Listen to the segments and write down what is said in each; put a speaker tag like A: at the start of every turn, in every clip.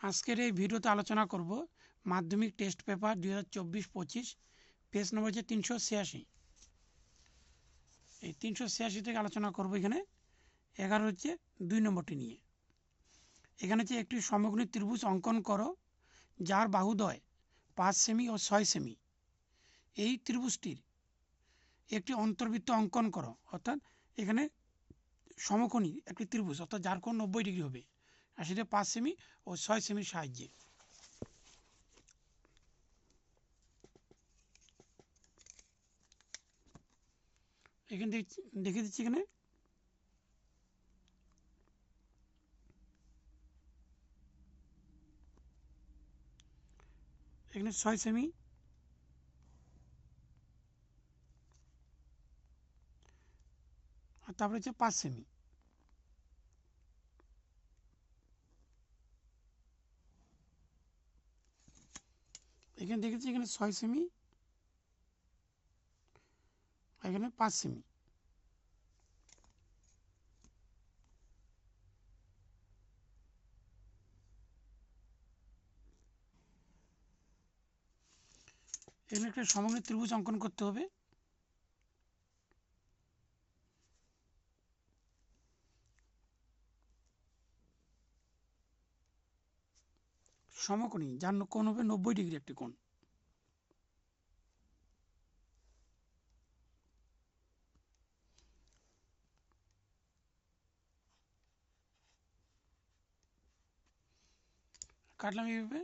A: আজকের এই ভিডিওতে আলোচনা করব মাধ্যমিক টেস্ট পেপার দুই হাজার চব্বিশ পঁচিশ, পেজ নম্বর হচ্ছে তিনশো ছিয়াশি। এই তিনশো ছিয়াশি থেকে আলোচনা করব এখানে। এগারো হচ্ছে দুই নম্বরটি নিয়ে। এখানে হচ্ছে একটি সমগ্রী ত্রিভুজ অঙ্কন করো, যার বাহুদয় পাঁচ সেমি ও ছয় সেমি। এই ত্রিভুজটির একটি অন্তর্বৃত্ত অঙ্কন করো, অর্থাৎ এখানে সমকোণী একটি ত্রিভুজ, অর্থাৎ যার কোণ নব্বই ডিগ্রি হবে। আর সেটা পাঁচ সেমি ও ছয় সেমির সাহায্যে। এখানে দেখে দিচ্ছি এখানে। এখানে ছয় সেমি। আর তারপরে হচ্ছে পাঁচ সেমি। এখানে দেখেছি এখানে ছয় সেমি এখানে পাঁচ সেমি এখানে একটা সমগ্র ত্রিভুজ অঙ্কন করতে হবে। সমকোণী যার কোণ হবে নব্বই ডিগ্রি একটি কোণ। কাটলাম এইভাবে,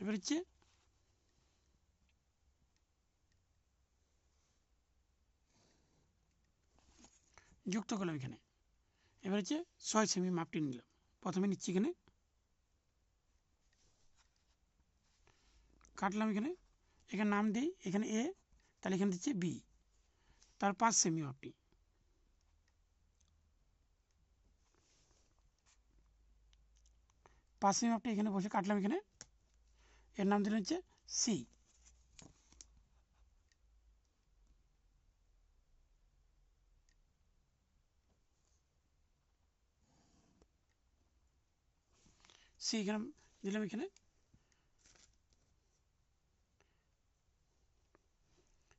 A: এবার হচ্ছে যুক্ত করলাম এখানে। এবার হচ্ছে ছয় সেমি মাপটি নিলাম। প্রথমে নিচ্ছি এখানে কাটলাম এখানে। এখানে নাম দিই, এখানে এ তাহলে এখানে দিচ্ছে বি তার পাঁচ সেমি মাপটি পাঁচ সেমি মাপটি এখানে বসে কাটলাম এখানে। এর নাম দিলাম হচ্ছে সি সি এখানে দিলাম এখানে।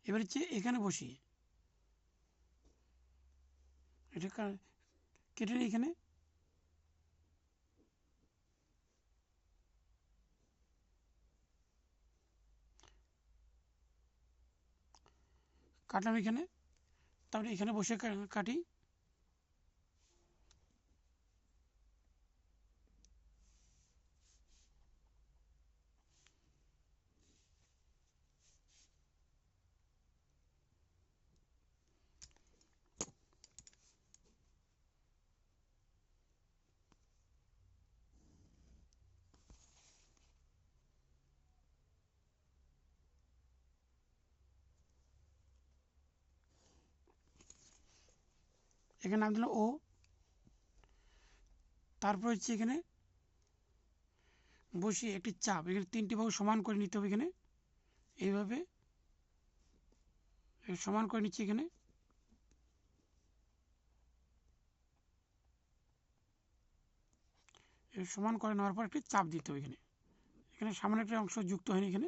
A: এবার হচ্ছে এখানে বসি। এটা কেটে নিই এখানে। কাটলাম এখানে। তারপরে এখানে বসে কাটি। এখানে নাম দিলাম ও। তারপর হচ্ছে এখানে বসিয়ে একটি চাপ। এখানে তিনটি বাহু সমান করে নিতে হবে এখানে। এইভাবে সমান করে নিচ্ছি এখানে। সমান করে নেওয়ার পর একটি চাপ দিতে হবে এখানে। এখানে সামান্য একটা অংশ যুক্ত হয়নি এখানে।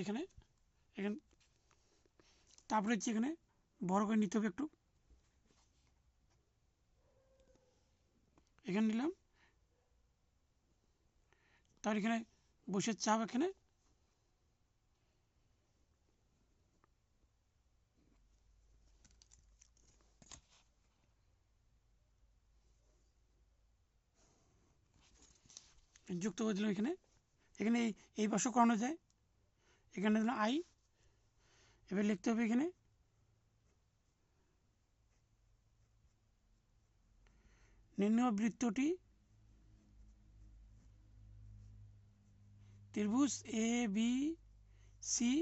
A: এখানে এখানে তারপরে হচ্ছে এখানে বড় করে নিতে হবে একটু। এখানে নিলাম। তার এখানে বসে চাপ এখানে। যুক্ত করে দিলাম এখানে। এখানে এই পাশে করানো যায়। এখানে দিলাম আই এবার লিখতে হবে এখানে নির্ণয় বৃত্তটি ত্রিভুজ এ বি সি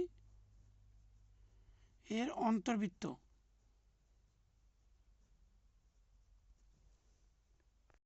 A: এর অন্তর্বৃত্ত।